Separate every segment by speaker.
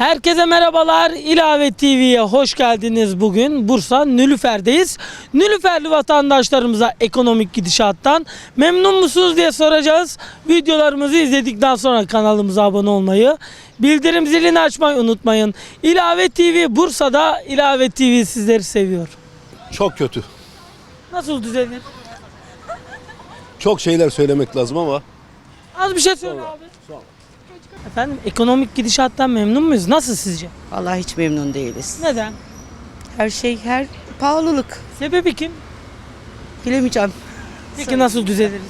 Speaker 1: Herkese merhabalar. İlave TV'ye hoş geldiniz bugün. Bursa Nülüfer'deyiz. Nülüferli vatandaşlarımıza ekonomik gidişattan memnun musunuz diye soracağız. Videolarımızı izledikten sonra kanalımıza abone olmayı, bildirim zilini açmayı unutmayın. İlave TV Bursa'da İlave TV sizleri seviyor.
Speaker 2: Çok kötü.
Speaker 1: Nasıl düzelir?
Speaker 2: Çok şeyler söylemek lazım ama
Speaker 1: Az bir şey söyle abi. Efendim ekonomik gidişattan memnun muyuz? Nasıl sizce?
Speaker 3: Vallahi hiç memnun değiliz.
Speaker 1: Neden?
Speaker 3: Her şey her pahalılık.
Speaker 1: Sebebi kim?
Speaker 3: Bilemeyeceğim.
Speaker 1: Peki nasıl düzeliriz?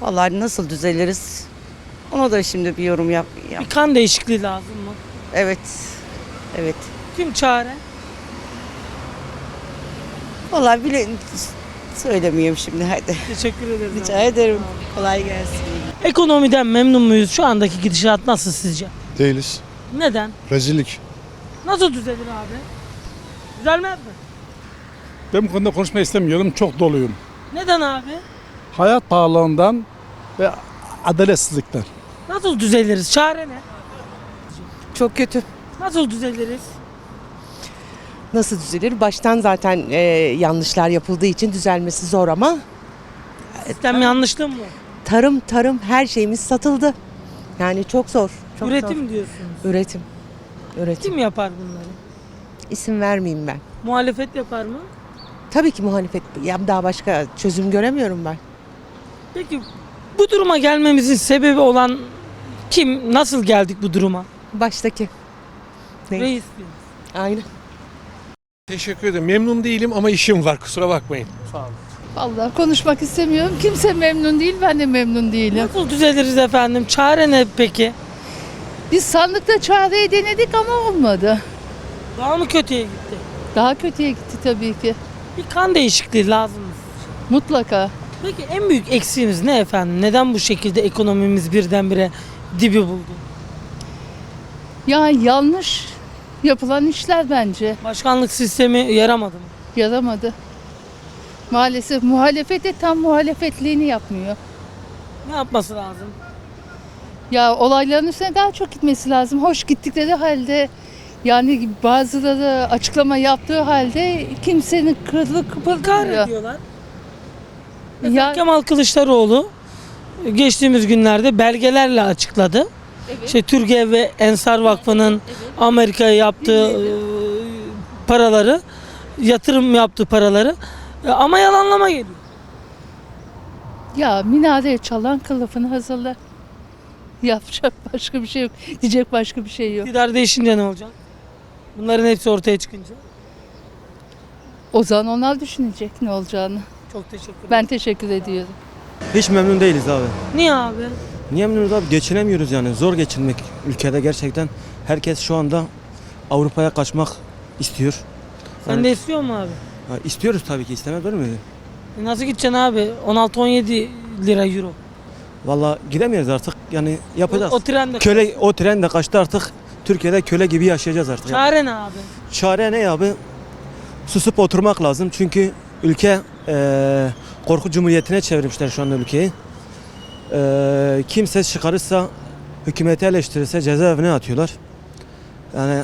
Speaker 3: Vallahi nasıl düzeliriz? Ona da şimdi bir yorum yap. yap.
Speaker 1: Bir kan değişikliği lazım mı?
Speaker 3: Evet. Evet.
Speaker 1: Kim çare?
Speaker 3: Vallahi bile söylemeyeyim şimdi hadi.
Speaker 1: Teşekkür ederim.
Speaker 3: Rica ederim. Kolay gelsin.
Speaker 1: Ekonomiden memnun muyuz? Şu andaki gidişat nasıl sizce?
Speaker 4: Değiliz.
Speaker 1: Neden?
Speaker 4: Rezillik.
Speaker 1: Nasıl düzelir abi? Düzelmez mi?
Speaker 5: Ben bu konuda konuşmak istemiyorum. Çok doluyum.
Speaker 1: Neden abi?
Speaker 5: Hayat pahalılığından ve adaletsizlikten.
Speaker 1: Nasıl düzeliriz? Çare ne?
Speaker 6: Çok kötü.
Speaker 1: Nasıl düzeliriz?
Speaker 6: Nasıl düzelir? Baştan zaten e, yanlışlar yapıldığı için düzelmesi zor ama
Speaker 1: Sistem yanlışlığı mı?
Speaker 6: tarım tarım her şeyimiz satıldı. Yani çok zor. Çok
Speaker 1: Üretim
Speaker 6: zor.
Speaker 1: diyorsunuz.
Speaker 6: Üretim. Üretim.
Speaker 1: Kim yapar bunları?
Speaker 6: İsim vermeyeyim ben.
Speaker 1: Muhalefet yapar mı?
Speaker 6: Tabii ki muhalefet. Ya daha başka çözüm göremiyorum ben.
Speaker 1: Peki bu duruma gelmemizin sebebi olan kim? Nasıl geldik bu duruma?
Speaker 6: Baştaki. Ne?
Speaker 1: Reis diyor.
Speaker 6: Aynen.
Speaker 7: Teşekkür ederim. Memnun değilim ama işim var kusura bakmayın.
Speaker 8: Vallahi konuşmak istemiyorum. Kimse memnun değil, ben de memnun değilim.
Speaker 1: Nasıl düzeliriz efendim? Çare ne peki?
Speaker 8: Biz sandıkta çareyi denedik ama olmadı.
Speaker 1: Daha mı kötüye gitti?
Speaker 8: Daha kötüye gitti tabii ki.
Speaker 1: Bir kan değişikliği lazım.
Speaker 8: Mutlaka.
Speaker 1: Peki en büyük eksiğimiz ne efendim? Neden bu şekilde ekonomimiz birdenbire dibi buldu?
Speaker 8: Ya yanlış yapılan işler bence
Speaker 1: Başkanlık sistemi yaramadı mı?
Speaker 8: yaramadı. Maalesef muhalefet de tam muhalefetliğini yapmıyor.
Speaker 1: Ne yapması lazım?
Speaker 8: Ya olayların üstüne daha çok gitmesi lazım. Hoş gittikleri halde yani bazıları açıklama yaptığı halde kimsenin kırılık kıpırdamıyor.
Speaker 1: ediyorlar. Mesela
Speaker 8: Ya,
Speaker 1: Kemal Kılıçdaroğlu geçtiğimiz günlerde belgelerle açıkladı. İşte Türkiye ve Ensar Vakfı'nın Amerika'ya yaptığı e, paraları, yatırım yaptığı paraları e, ama yalanlama geliyor.
Speaker 8: Ya minareye çalan kılıfını hazırla. Yapacak başka bir şey yok. Diyecek başka bir şey yok.
Speaker 1: İktidar değişince ne olacak? Bunların hepsi ortaya çıkınca.
Speaker 8: O zaman onlar düşünecek ne olacağını.
Speaker 1: Çok teşekkür ederim.
Speaker 8: Ben teşekkür ediyorum.
Speaker 9: Hiç memnun değiliz abi.
Speaker 1: Niye abi?
Speaker 9: Niye memnunuz abi? Geçinemiyoruz yani. Zor geçinmek ülkede gerçekten. Herkes şu anda Avrupa'ya kaçmak istiyor.
Speaker 1: Sen
Speaker 9: Yani-
Speaker 1: de istiyor mu abi?
Speaker 9: Ha, istiyoruz tabii ki istemez olur mu?
Speaker 1: E nasıl gideceksin abi? 16-17 lira euro.
Speaker 9: Valla gidemiyoruz artık. Yani yapacağız.
Speaker 1: O, o trende.
Speaker 9: köle o tren de kaçtı artık. Türkiye'de köle gibi yaşayacağız artık.
Speaker 1: Çare ne abi?
Speaker 9: Çare ne abi? Susup oturmak lazım. Çünkü ülke eee, korku cumhuriyetine çevirmişler şu anda ülkeyi. Eee kim ses çıkarırsa, hükümeti eleştirirse cezaevine atıyorlar. Yani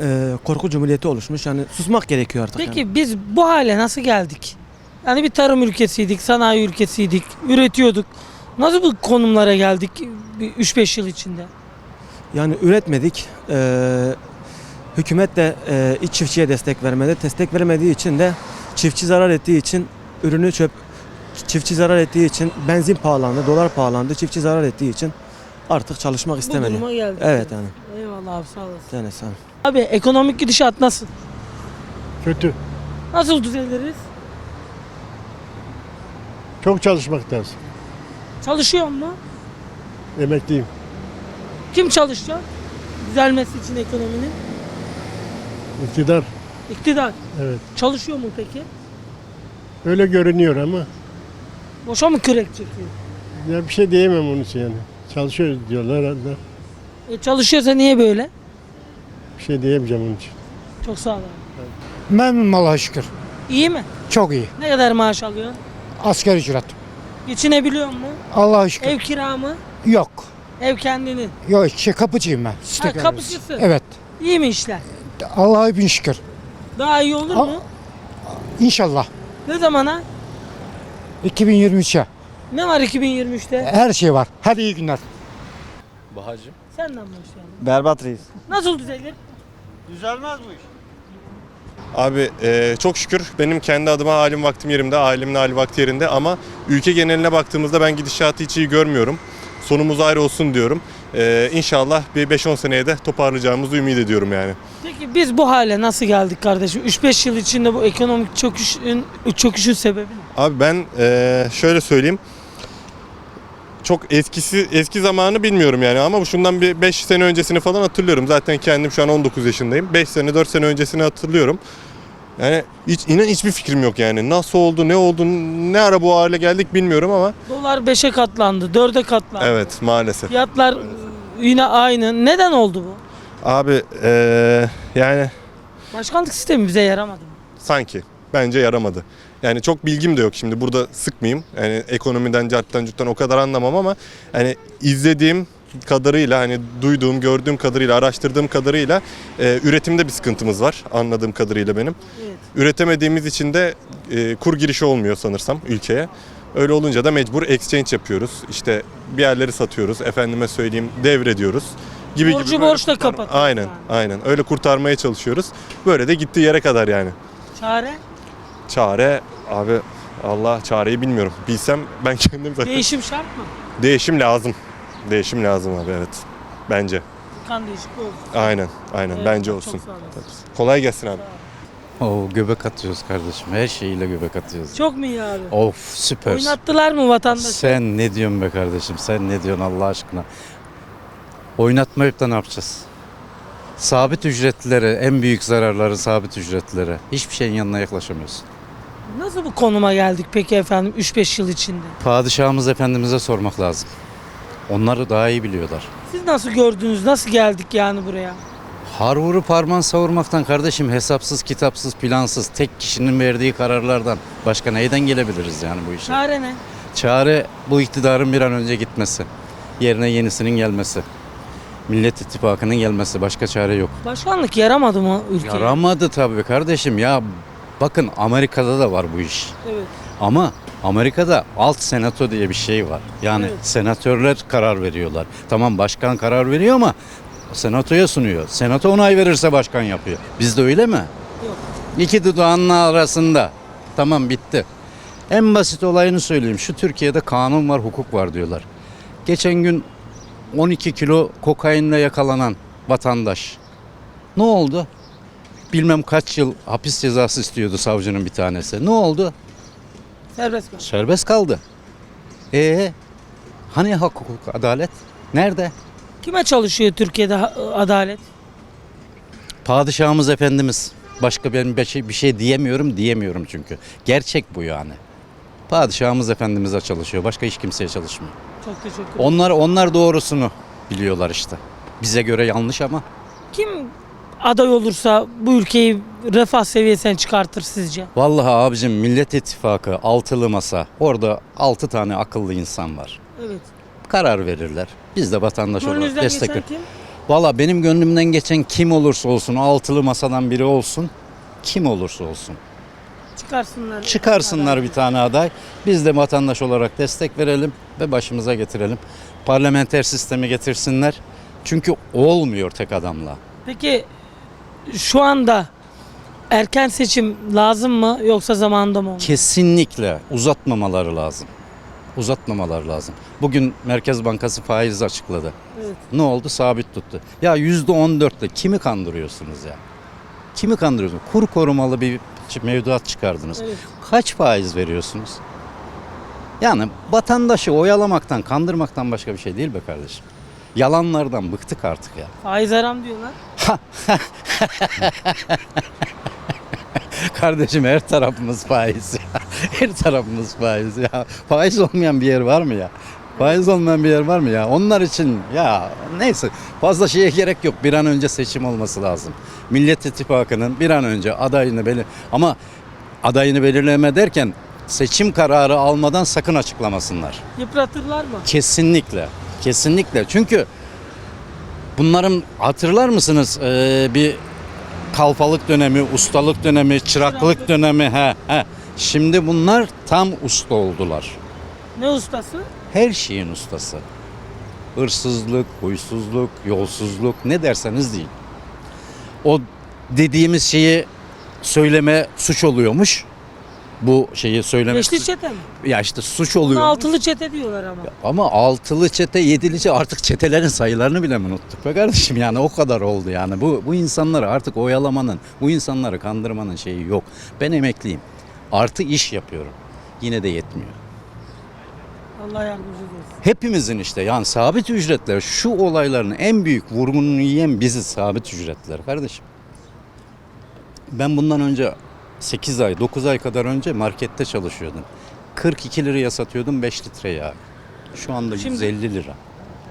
Speaker 9: eee, korku cumhuriyeti oluşmuş. Yani susmak gerekiyor artık.
Speaker 1: Peki
Speaker 9: yani.
Speaker 1: biz bu hale nasıl geldik? Yani bir tarım ülkesiydik, sanayi ülkesiydik, üretiyorduk. Nasıl bu konumlara geldik 3-5 yıl içinde?
Speaker 9: Yani üretmedik. Eee hükümet de eee, iç çiftçiye destek vermedi. Destek vermediği için de çiftçi zarar ettiği için ürünü çöp çiftçi zarar ettiği için benzin pahalandı, dolar pahalandı. Çiftçi zarar ettiği için artık çalışmak istemedi.
Speaker 1: duruma geldik.
Speaker 9: Evet yani.
Speaker 1: Eyvallah abi sağ olasın.
Speaker 9: Yani sen.
Speaker 1: Abi ekonomik gidişat nasıl?
Speaker 4: Kötü.
Speaker 1: Nasıl düzeliriz?
Speaker 4: Çok çalışmak lazım.
Speaker 1: Çalışıyor mu?
Speaker 4: Emekliyim.
Speaker 1: Kim çalışacak? Düzelmesi için ekonominin.
Speaker 4: İktidar.
Speaker 1: İktidar.
Speaker 4: Evet.
Speaker 1: Çalışıyor mu peki?
Speaker 4: Öyle görünüyor ama
Speaker 1: Boşa mı kürek çekiyor?
Speaker 4: ya bir şey diyemem onun için yani. Çalışıyoruz diyorlar herhalde.
Speaker 1: E çalışıyorsa niye böyle?
Speaker 4: Bir şey diyemeyeceğim onun için.
Speaker 1: Çok sağ ol abi.
Speaker 10: Memnunum Allah'a şükür.
Speaker 1: İyi mi?
Speaker 10: Çok iyi.
Speaker 1: Ne kadar maaş alıyorsun?
Speaker 10: Asker ücret.
Speaker 1: Geçinebiliyor mu?
Speaker 10: Allah'a şükür.
Speaker 1: Ev kira mı?
Speaker 10: Yok.
Speaker 1: Ev kendinin.
Speaker 10: Yok şey kapıcıyım ben.
Speaker 1: Ha, kapıcısın.
Speaker 10: Evet.
Speaker 1: İyi mi işler?
Speaker 10: Allah'a bin şükür.
Speaker 1: Daha iyi olur
Speaker 10: Al-
Speaker 1: mu?
Speaker 10: İnşallah.
Speaker 1: Ne zamana?
Speaker 10: 2023'e.
Speaker 1: Ne var 2023'te?
Speaker 10: Her şey var. Hadi iyi günler.
Speaker 2: Bahacım.
Speaker 1: Senden başlayalım.
Speaker 9: Berbat reis.
Speaker 1: Nasıl düzelir?
Speaker 11: Abi e, çok şükür benim kendi adıma halim vaktim yerimde, ailemin hali vakti yerinde ama ülke geneline baktığımızda ben gidişatı hiç iyi görmüyorum. Sonumuz ayrı olsun diyorum. E, inşallah bir 5-10 seneye de toparlayacağımızı ümit ediyorum yani.
Speaker 1: Peki biz bu hale nasıl geldik kardeşim? 3-5 yıl içinde bu ekonomik çöküşün, çöküşün sebebi ne?
Speaker 11: Abi ben e, şöyle söyleyeyim. Çok eskisi eski zamanı bilmiyorum yani ama şundan bir 5 sene öncesini falan hatırlıyorum. Zaten kendim şu an 19 yaşındayım. 5 sene 4 sene öncesini hatırlıyorum. Yani hiç inan hiçbir fikrim yok yani. Nasıl oldu, ne oldu, ne ara bu hale geldik bilmiyorum ama
Speaker 1: Dolar 5'e katlandı, 4'e katlandı.
Speaker 11: evet maalesef.
Speaker 1: Fiyatlar yine aynı. Neden oldu bu?
Speaker 11: Abi e, yani
Speaker 1: Başkanlık sistemi bize yaramadı mı?
Speaker 11: sanki bence yaramadı. Yani çok bilgim de yok şimdi burada sıkmayayım. Yani ekonomiden, carttan, cuttan o kadar anlamam ama hani izlediğim kadarıyla hani duyduğum, gördüğüm kadarıyla, araştırdığım kadarıyla e, üretimde bir sıkıntımız var anladığım kadarıyla benim.
Speaker 1: Evet.
Speaker 11: Üretemediğimiz için de e, kur girişi olmuyor sanırsam ülkeye. Öyle olunca da mecbur exchange yapıyoruz. İşte bir yerleri satıyoruz, efendime söyleyeyim devrediyoruz. Gibi
Speaker 1: Borcu
Speaker 11: gibi
Speaker 1: borçla
Speaker 11: kurtar-
Speaker 1: kapatıyoruz
Speaker 11: Aynen,
Speaker 1: yani.
Speaker 11: aynen. Öyle kurtarmaya çalışıyoruz. Böyle de gittiği yere kadar yani.
Speaker 1: Çare?
Speaker 11: Çare abi Allah çareyi bilmiyorum. Bilsem ben kendim zaten.
Speaker 1: Değişim şart mı?
Speaker 11: Değişim lazım. Değişim lazım abi evet. Bence.
Speaker 1: Kan değişikliği olsun.
Speaker 11: Aynen. Aynen.
Speaker 1: Evet,
Speaker 11: Bence
Speaker 1: çok
Speaker 11: olsun.
Speaker 1: sağ olasın.
Speaker 11: Kolay gelsin abi.
Speaker 12: Oo, göbek atıyoruz kardeşim. Her şeyiyle göbek atıyoruz.
Speaker 1: Çok mu iyi abi?
Speaker 12: Of süper.
Speaker 1: Oynattılar mı vatandaşı?
Speaker 12: Sen ne diyorsun be kardeşim? Sen ne diyorsun Allah aşkına? Oynatmayıp da ne yapacağız? Sabit ücretlere, en büyük zararları sabit ücretlere. Hiçbir şeyin yanına yaklaşamıyorsun.
Speaker 1: Nasıl bu konuma geldik peki efendim 3-5 yıl içinde?
Speaker 12: Padişahımız efendimize sormak lazım. Onları daha iyi biliyorlar.
Speaker 1: Siz nasıl gördünüz? Nasıl geldik yani buraya?
Speaker 12: Har vurup parman savurmaktan kardeşim hesapsız, kitapsız, plansız, tek kişinin verdiği kararlardan başka neyden gelebiliriz yani bu işe?
Speaker 1: Çare ne?
Speaker 12: Çare bu iktidarın bir an önce gitmesi. Yerine yenisinin gelmesi. Millet İttifakı'nın gelmesi. Başka çare yok.
Speaker 1: Başkanlık yaramadı mı ülkeye?
Speaker 12: Yaramadı tabii kardeşim ya. Bakın Amerika'da da var bu iş.
Speaker 1: Evet.
Speaker 12: Ama Amerika'da alt senato diye bir şey var. Yani
Speaker 1: Evet.
Speaker 12: senatörler karar veriyorlar. Tamam başkan karar veriyor ama senatoya sunuyor. Senato onay verirse başkan yapıyor. Bizde öyle mi?
Speaker 1: Yok.
Speaker 12: İki dudağının arasında. Tamam bitti. En basit olayını söyleyeyim. Şu Türkiye'de kanun var, hukuk var diyorlar. Geçen gün 12 kilo kokainle yakalanan vatandaş. Ne oldu? Bilmem kaç yıl hapis cezası istiyordu savcının bir tanesi. Ne oldu?
Speaker 1: Serbest mi?
Speaker 12: Serbest kaldı. Ee, hani hak, hukuk, adalet? Nerede?
Speaker 1: Kime çalışıyor Türkiye'de adalet?
Speaker 12: Padişahımız efendimiz. Başka ben bir şey, bir şey diyemiyorum, diyemiyorum çünkü. Gerçek bu yani. Padişahımız efendimize çalışıyor. Başka hiç kimseye çalışmıyor.
Speaker 1: Çok teşekkür ederim.
Speaker 12: Onlar onlar doğrusunu biliyorlar işte. Bize göre yanlış ama
Speaker 1: Kim aday olursa bu ülkeyi refah seviyesine çıkartır sizce?
Speaker 12: vallahi abicim Millet İttifakı altılı masa. Orada altı tane akıllı insan var.
Speaker 1: Evet.
Speaker 12: Karar verirler. Biz de vatandaş olarak
Speaker 1: Gönlünüzden
Speaker 12: destek
Speaker 1: geçen kim?
Speaker 12: Valla benim gönlümden geçen kim olursa olsun, altılı masadan biri olsun, kim olursa olsun.
Speaker 1: Çıkarsınlar.
Speaker 12: Çıkarsınlar bir tane aday. Biz de vatandaş olarak destek verelim ve başımıza getirelim. Parlamenter sistemi getirsinler. Çünkü olmuyor tek adamla.
Speaker 1: Peki şu anda erken seçim lazım mı yoksa zamanında mı?
Speaker 12: Kesinlikle uzatmamaları lazım. Uzatmamaları lazım. Bugün Merkez Bankası faiz açıkladı.
Speaker 1: Evet.
Speaker 12: Ne oldu? Sabit tuttu. Ya yüzde on dörtle kimi kandırıyorsunuz ya? Kimi kandırıyorsunuz? Kur korumalı bir mevduat çıkardınız.
Speaker 1: Evet.
Speaker 12: Kaç faiz veriyorsunuz? Yani vatandaşı oyalamaktan, kandırmaktan başka bir şey değil be kardeşim. Yalanlardan bıktık artık ya.
Speaker 1: Faiz haram diyorlar.
Speaker 12: Kardeşim her tarafımız faiz ya. Her tarafımız faiz ya. Faiz olmayan bir yer var mı ya? Faiz olmayan bir yer var mı ya? Onlar için ya neyse fazla şeye gerek yok. Bir an önce seçim olması lazım. Millet İttifakı'nın bir an önce adayını belir ama adayını belirleme derken seçim kararı almadan sakın açıklamasınlar.
Speaker 1: Yıpratırlar mı?
Speaker 12: Kesinlikle. Kesinlikle. Çünkü bunların hatırlar mısınız Ee, bir kalfalık dönemi, ustalık dönemi, çıraklık dönemi. He, he. Şimdi bunlar tam usta oldular.
Speaker 1: Ne ustası?
Speaker 12: Her şeyin ustası. Hırsızlık, huysuzluk, yolsuzluk ne derseniz deyin. O dediğimiz şeyi söyleme suç oluyormuş. Bu şeyi söyleme
Speaker 1: Beşli çete mi?
Speaker 12: ya işte suç oluyor.
Speaker 1: altılı çete diyorlar ama.
Speaker 12: Ama altılı çete, yedili çete artık çetelerin sayılarını bile mi unuttuk be kardeşim yani o kadar oldu yani. Bu bu insanları artık oyalamanın, bu insanları kandırmanın şeyi yok. Ben emekliyim. Artı iş yapıyorum. Yine de yetmiyor.
Speaker 1: Allah yardımcınız olsun.
Speaker 12: Hepimizin işte yani sabit ücretler şu olayların en büyük vurgununu yiyen biziz sabit ücretler kardeşim. Ben bundan önce 8 ay 9 ay kadar önce markette çalışıyordum. 42 liraya satıyordum 5 litre yağ. Şu anda
Speaker 1: Şimdi-
Speaker 12: 150 lira.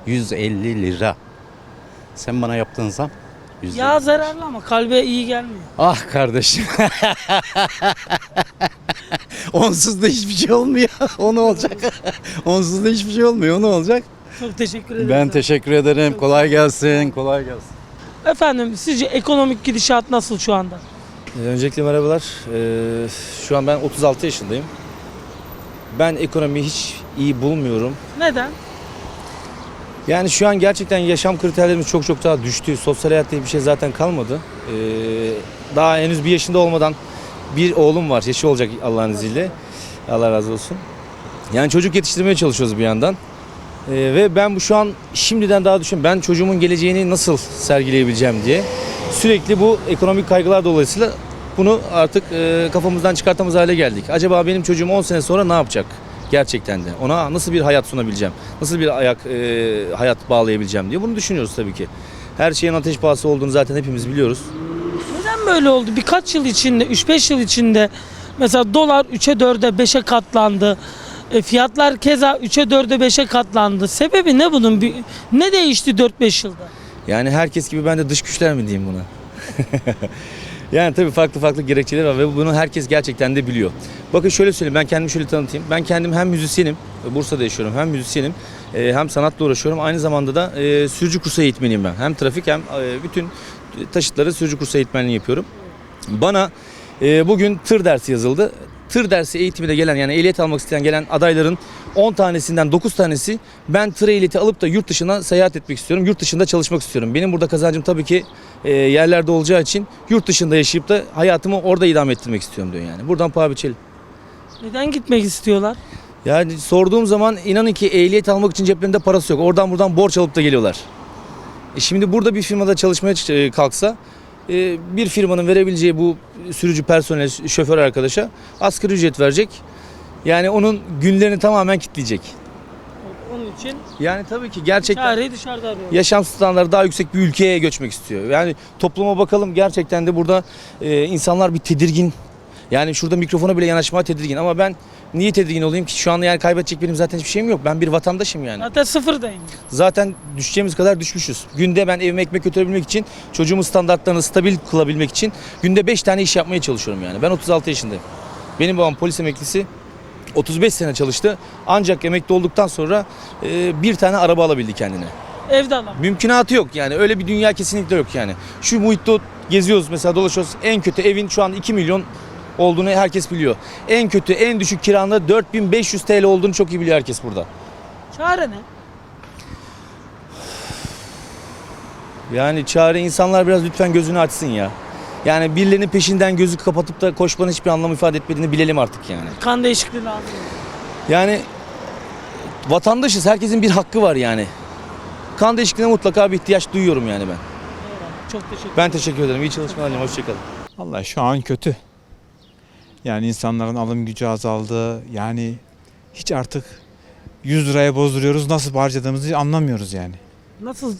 Speaker 12: 150 lira. Sen bana yaptığın zam 150.
Speaker 1: Yağ zararlı ama kalbe iyi gelmiyor.
Speaker 12: Ah kardeşim. Onsuz da hiçbir şey olmuyor. O ne olacak? Onsuz da hiçbir şey olmuyor. O ne olacak?
Speaker 1: Çok teşekkür ederim.
Speaker 12: Ben teşekkür ederim. Kolay gelsin. Kolay gelsin.
Speaker 1: Efendim sizce ekonomik gidişat nasıl şu anda?
Speaker 13: Ee, Öncelikle merhabalar. Ee, şu an ben 36 yaşındayım. Ben ekonomiyi hiç iyi bulmuyorum.
Speaker 1: Neden?
Speaker 13: Yani şu an gerçekten yaşam kriterlerimiz çok çok daha düştü. Sosyal hayat diye bir şey zaten kalmadı. Ee, daha henüz bir yaşında olmadan bir oğlum var. Yaşı olacak Allah'ın izniyle. Allah razı olsun. Yani çocuk yetiştirmeye çalışıyoruz bir yandan. Ee, ve ben bu şu an şimdiden daha düşünüyorum. Ben çocuğumun geleceğini nasıl sergileyebileceğim diye. Sürekli bu ekonomik kaygılar dolayısıyla bunu artık e, kafamızdan çıkartamaz hale geldik. Acaba benim çocuğum 10 sene sonra ne yapacak? Gerçekten de. Ona nasıl bir hayat sunabileceğim? Nasıl bir ayak e, hayat bağlayabileceğim diye bunu düşünüyoruz tabii ki. Her şeyin ateş pahası olduğunu zaten hepimiz biliyoruz.
Speaker 1: Neden böyle oldu? Birkaç yıl içinde, 3-5 yıl içinde mesela dolar 3'e 4'e 5'e katlandı. E, fiyatlar keza 3'e 4'e 5'e katlandı. Sebebi ne bunun? Bir, ne değişti 4-5 yılda?
Speaker 13: Yani herkes gibi ben de dış güçler mi diyeyim buna? yani tabii farklı farklı gerekçeler var ve bunu herkes gerçekten de biliyor. Bakın şöyle söyleyeyim ben kendimi şöyle tanıtayım. Ben kendim hem müzisyenim, Bursa'da yaşıyorum hem müzisyenim e, hem sanatla uğraşıyorum. Aynı zamanda da e, sürücü kursu eğitmeniyim ben. Hem trafik hem e, bütün taşıtları sürücü kursu eğitmenliği yapıyorum. Bana bugün tır dersi yazıldı. Tır dersi eğitimine gelen yani ehliyet almak isteyen gelen adayların 10 tanesinden 9 tanesi ben tır ehliyeti alıp da yurt dışına seyahat etmek istiyorum. Yurt dışında çalışmak istiyorum. Benim burada kazancım tabii ki e, yerlerde olacağı için yurt dışında yaşayıp da hayatımı orada idame ettirmek istiyorum diyor yani. Buradan paha biçelim.
Speaker 1: Neden gitmek istiyorlar?
Speaker 13: Yani sorduğum zaman inanın ki ehliyet almak için ceplerinde parası yok. Oradan buradan borç alıp da geliyorlar. E şimdi burada bir firmada çalışmaya e, kalksa e, bir firmanın verebileceği bu sürücü personel, şoför arkadaşa asgari ücret verecek. Yani onun günlerini tamamen kitleyecek.
Speaker 1: Onun için
Speaker 13: Yani tabii ki gerçekten
Speaker 1: çareyi dışarıda
Speaker 13: yaşam standartları daha yüksek bir ülkeye göçmek istiyor. Yani topluma bakalım gerçekten de burada e, insanlar bir tedirgin. Yani şurada mikrofona bile yanaşmaya tedirgin ama ben niye tedirgin olayım ki? Şu anda yani kaybedecek benim zaten hiçbir şeyim yok. Ben bir vatandaşım yani.
Speaker 1: Zaten sıfırdayım.
Speaker 13: Zaten düşeceğimiz kadar düşmüşüz. Günde ben evime ekmek götürebilmek için, çocuğumun standartlarını stabil kılabilmek için günde 5 tane iş yapmaya çalışıyorum yani. Ben 36 yaşındayım. Benim babam polis emeklisi. 35 sene çalıştı. Ancak emekli olduktan sonra e, bir tane araba alabildi kendine.
Speaker 1: Evde alamam.
Speaker 13: Mümkünatı yok yani. Öyle bir dünya kesinlikle yok yani. Şu muhitte geziyoruz mesela dolaşıyoruz. En kötü evin şu an 2 milyon olduğunu herkes biliyor. En kötü, en düşük kiranda 4500 TL olduğunu çok iyi biliyor herkes burada.
Speaker 1: Çare ne?
Speaker 13: Yani çare insanlar biraz lütfen gözünü açsın ya. Yani birilerinin peşinden gözü kapatıp da koşmanın hiçbir anlam ifade etmediğini bilelim artık yani.
Speaker 1: Kan değişikliği lazım.
Speaker 13: Yani vatandaşız. Herkesin bir hakkı var yani. Kan değişikliğine mutlaka bir ihtiyaç duyuyorum yani ben.
Speaker 1: Çok teşekkür
Speaker 13: Ben teşekkür ederim. İyi çalışmalar dilerim. Hoşçakalın.
Speaker 5: Vallahi şu an kötü. Yani insanların alım gücü azaldı. Yani hiç artık 100 liraya bozduruyoruz. Nasıl harcadığımızı anlamıyoruz yani.
Speaker 1: Nasıl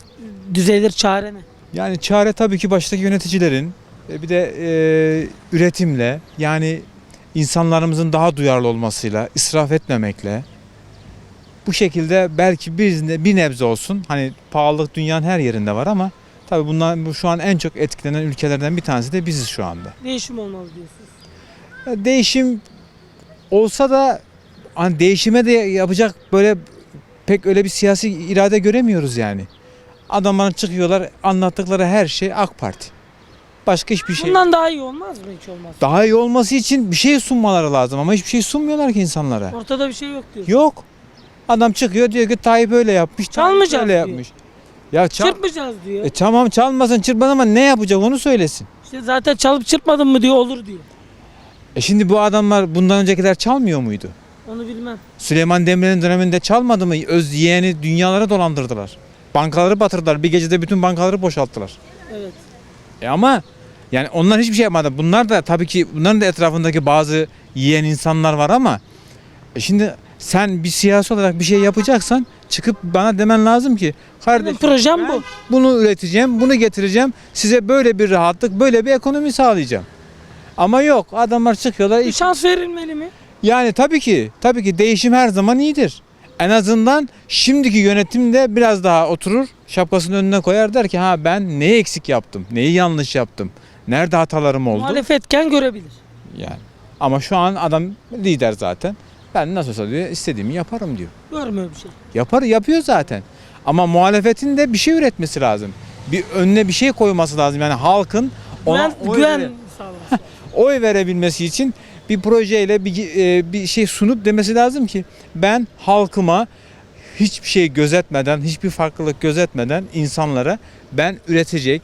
Speaker 1: düzelir çare ne?
Speaker 5: Yani çare tabii ki baştaki yöneticilerin e, bir de e, üretimle yani insanlarımızın daha duyarlı olmasıyla, israf etmemekle bu şekilde belki bir, bir nebze olsun hani pahalılık dünyanın her yerinde var ama tabii bundan bu şu an en çok etkilenen ülkelerden bir tanesi de biziz şu anda.
Speaker 1: Değişim olmalı diyorsunuz.
Speaker 5: Değişim olsa da hani değişime de yapacak böyle pek öyle bir siyasi irade göremiyoruz yani. Adamlar çıkıyorlar anlattıkları her şey AK Parti. Başka hiçbir şey.
Speaker 1: Bundan daha iyi olmaz mı hiç olmaz?
Speaker 5: Daha iyi olması için bir şey sunmaları lazım ama hiçbir şey sunmuyorlar ki insanlara.
Speaker 1: Ortada bir şey yok diyor.
Speaker 5: Yok. Adam çıkıyor diyor ki Tayyip öyle yapmış. Tayyip
Speaker 1: Çalmayacağız
Speaker 5: öyle
Speaker 1: diyor.
Speaker 5: yapmış. Ya çal-
Speaker 1: Çırpmayacağız diyor.
Speaker 5: E tamam çalmasın çırpmasın ama ne yapacak onu söylesin.
Speaker 1: İşte zaten çalıp çırpmadın mı diyor olur diyor.
Speaker 5: E şimdi bu adamlar bundan öncekiler çalmıyor muydu?
Speaker 1: Onu bilmem.
Speaker 5: Süleyman Demirel'in döneminde çalmadı mı? Öz yeğeni dünyalara dolandırdılar. Bankaları batırdılar. Bir gecede bütün bankaları boşalttılar.
Speaker 1: Evet.
Speaker 5: E ama yani onlar hiçbir şey yapmadı. Bunlar da tabii ki bunların da etrafındaki bazı yiyen insanlar var ama e şimdi sen bir siyasi olarak bir şey yapacaksan çıkıp bana demen lazım ki kardeşim
Speaker 1: projem bu.
Speaker 5: bunu üreteceğim, bunu getireceğim. Size böyle bir rahatlık, böyle bir ekonomi sağlayacağım. Ama yok adamlar çıkıyorlar.
Speaker 1: Bir şans verilmeli mi?
Speaker 5: Yani tabii ki, tabii ki değişim her zaman iyidir. En azından şimdiki yönetim de biraz daha oturur, şapkasını önüne koyar der ki ha ben neyi eksik yaptım, neyi yanlış yaptım, nerede hatalarım oldu.
Speaker 1: Muhalefetken görebilir.
Speaker 5: Yani. Ama şu an adam lider zaten. Ben nasıl olsa diyor istediğimi yaparım diyor.
Speaker 1: Görmüyor bir şey.
Speaker 5: Yapar, yapıyor zaten. Ama muhalefetin de bir şey üretmesi lazım. Bir önüne bir şey koyması lazım. Yani halkın ona
Speaker 1: Güven,
Speaker 5: oy,
Speaker 1: güven.
Speaker 5: Oy verebilmesi için bir projeyle bir, e, bir şey sunup demesi lazım ki ben halkıma hiçbir şey gözetmeden, hiçbir farklılık gözetmeden insanlara ben üretecek,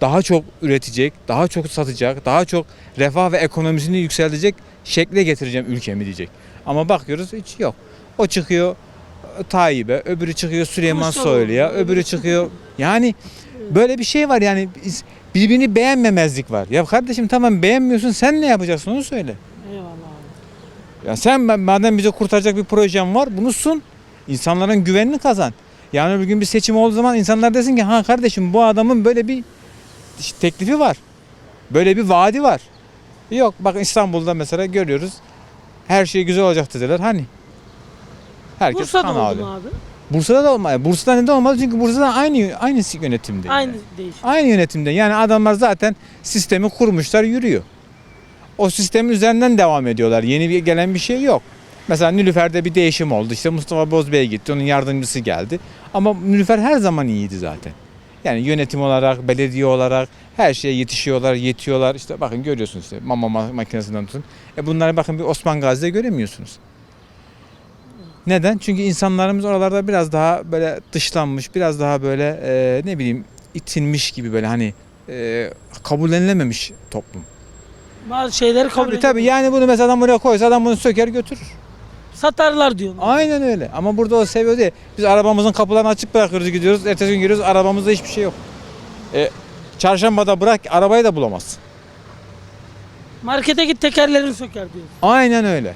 Speaker 5: daha çok üretecek, daha çok satacak, daha çok refah ve ekonomisini yükseltecek şekle getireceğim ülkemi diyecek. Ama bakıyoruz hiç yok. O çıkıyor e, Tayyip'e, öbürü çıkıyor Süleyman Soylu'ya,
Speaker 1: öbürü
Speaker 5: çıkıyor. Yani böyle bir şey var yani birbirini beğenmemezlik var. Ya kardeşim tamam beğenmiyorsun sen ne yapacaksın onu söyle.
Speaker 1: Eyvallah abi.
Speaker 5: Ya sen ma- madem bize kurtaracak bir projen var bunu sun. İnsanların güvenini kazan. Yani bir gün bir seçim olduğu zaman insanlar desin ki ha kardeşim bu adamın böyle bir teklifi var. Böyle bir vaadi var. Yok bak İstanbul'da mesela görüyoruz. Her şey güzel olacak dediler. Hani? Herkes
Speaker 1: Bursa'da
Speaker 5: kan
Speaker 1: mu abi?
Speaker 5: Bursa'da da olmaz. Bursa'da neden olmaz? Çünkü Bursa'da aynı aynı yönetimde.
Speaker 1: Aynı değişim.
Speaker 5: Aynı yönetimde. Yani adamlar zaten sistemi kurmuşlar, yürüyor. O sistemin üzerinden devam ediyorlar. Yeni bir gelen bir şey yok. Mesela Nilüfer'de bir değişim oldu. İşte Mustafa Bozbey gitti, onun yardımcısı geldi. Ama Nilüfer her zaman iyiydi zaten. Yani yönetim olarak, belediye olarak her şeye yetişiyorlar, yetiyorlar. İşte bakın görüyorsunuz işte mama ma- makinesinden tutun. E bunları bakın bir Osman Gazi'de göremiyorsunuz. Neden? Çünkü insanlarımız oralarda biraz daha böyle dışlanmış, biraz daha böyle e, ne bileyim itilmiş gibi böyle hani e, kabullenilememiş toplum.
Speaker 1: Bazı şeyleri kabul
Speaker 5: Tabii tabii yani bunu mesela adam buraya koysa adam bunu söker götürür.
Speaker 1: Satarlar diyorlar.
Speaker 5: Aynen öyle ama burada o seviyor değil. Biz arabamızın kapılarını açık bırakıyoruz gidiyoruz. Ertesi gün giriyoruz arabamızda hiçbir şey yok. E, çarşambada bırak arabayı da bulamazsın.
Speaker 1: Markete git tekerlerini söker diyor.
Speaker 5: Aynen öyle.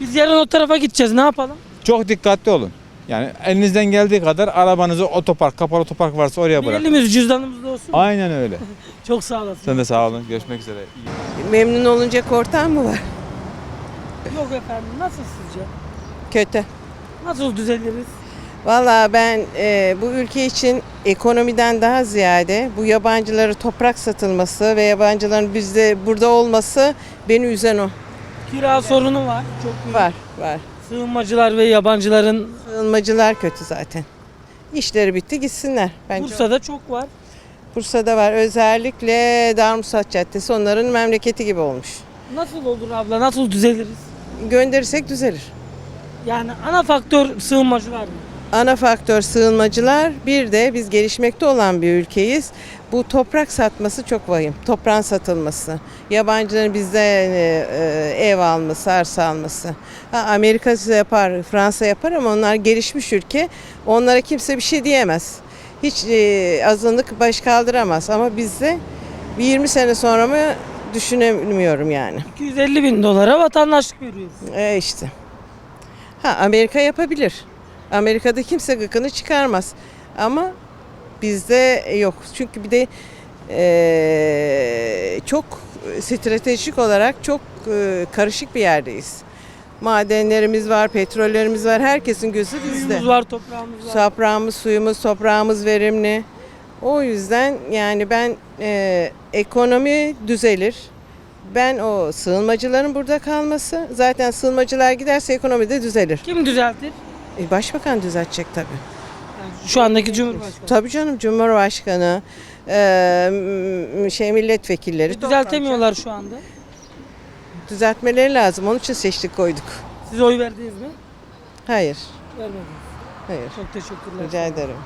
Speaker 1: Biz yarın o tarafa gideceğiz ne yapalım?
Speaker 5: Çok dikkatli olun. Yani elinizden geldiği kadar arabanızı otopark, kapalı otopark varsa oraya
Speaker 1: Bir
Speaker 5: bırakın.
Speaker 1: elimiz cüzdanımızda olsun.
Speaker 5: Aynen öyle.
Speaker 1: Çok sağ olasın.
Speaker 5: Sen de sağ olun. Görüşmek üzere.
Speaker 6: Memnun olunca kortan mı var?
Speaker 1: Yok efendim nasıl sizce?
Speaker 6: Kötü.
Speaker 1: Nasıl düzeliriz?
Speaker 6: Valla ben e, bu ülke için ekonomiden daha ziyade bu yabancılara toprak satılması ve yabancıların bizde burada olması beni üzen o.
Speaker 1: Kira sorunu var. Çok büyük.
Speaker 6: Var, var.
Speaker 1: Sığınmacılar ve yabancıların
Speaker 6: Sığınmacılar kötü zaten. İşleri bitti gitsinler. Bence
Speaker 1: Bursa'da çok var.
Speaker 6: Bursa'da var. Özellikle Darmstadt Caddesi onların memleketi gibi olmuş.
Speaker 1: Nasıl olur abla? Nasıl düzeliriz?
Speaker 6: Gönderirsek düzelir.
Speaker 1: Yani ana faktör sığınmacılar mı?
Speaker 6: Ana faktör sığınmacılar. Bir de biz gelişmekte olan bir ülkeyiz. Bu toprak satması çok vahim. Toprağın satılması. Yabancıların bizde e, e, ev alması, arsa alması. Ha, Amerika yapar, Fransa yapar ama onlar gelişmiş ülke. Onlara kimse bir şey diyemez. Hiç e, azınlık baş kaldıramaz. Ama bizde bir 20 sene sonra mı düşünemiyorum yani.
Speaker 1: 250 bin dolara vatandaşlık veriyoruz.
Speaker 6: E işte. Ha Amerika yapabilir. Amerika'da kimse gıkını çıkarmaz. Ama bizde yok. Çünkü bir de e, çok stratejik olarak çok e, karışık bir yerdeyiz. Madenlerimiz var, petrollerimiz var. Herkesin gözü bizde.
Speaker 1: Suyumuz var, toprağımız var.
Speaker 6: Toprağımız, suyumuz, toprağımız verimli. O yüzden yani ben e, ekonomi düzelir. Ben o sığınmacıların burada kalması, zaten sığınmacılar giderse ekonomi de düzelir.
Speaker 1: Kim düzeltir?
Speaker 6: E, başbakan düzeltecek tabii.
Speaker 1: Şu andaki Cumhurbaşkanı.
Speaker 6: Tabii canım Cumhurbaşkanı, e, şey milletvekilleri
Speaker 1: Düzeltemiyorlar şu anda.
Speaker 6: Düzeltmeleri lazım. Onun için seçtik koyduk.
Speaker 1: Siz oy verdiniz mi?
Speaker 6: Hayır.
Speaker 1: Vermediniz.
Speaker 6: Hayır.
Speaker 1: Çok teşekkürler.
Speaker 6: Rica ederim.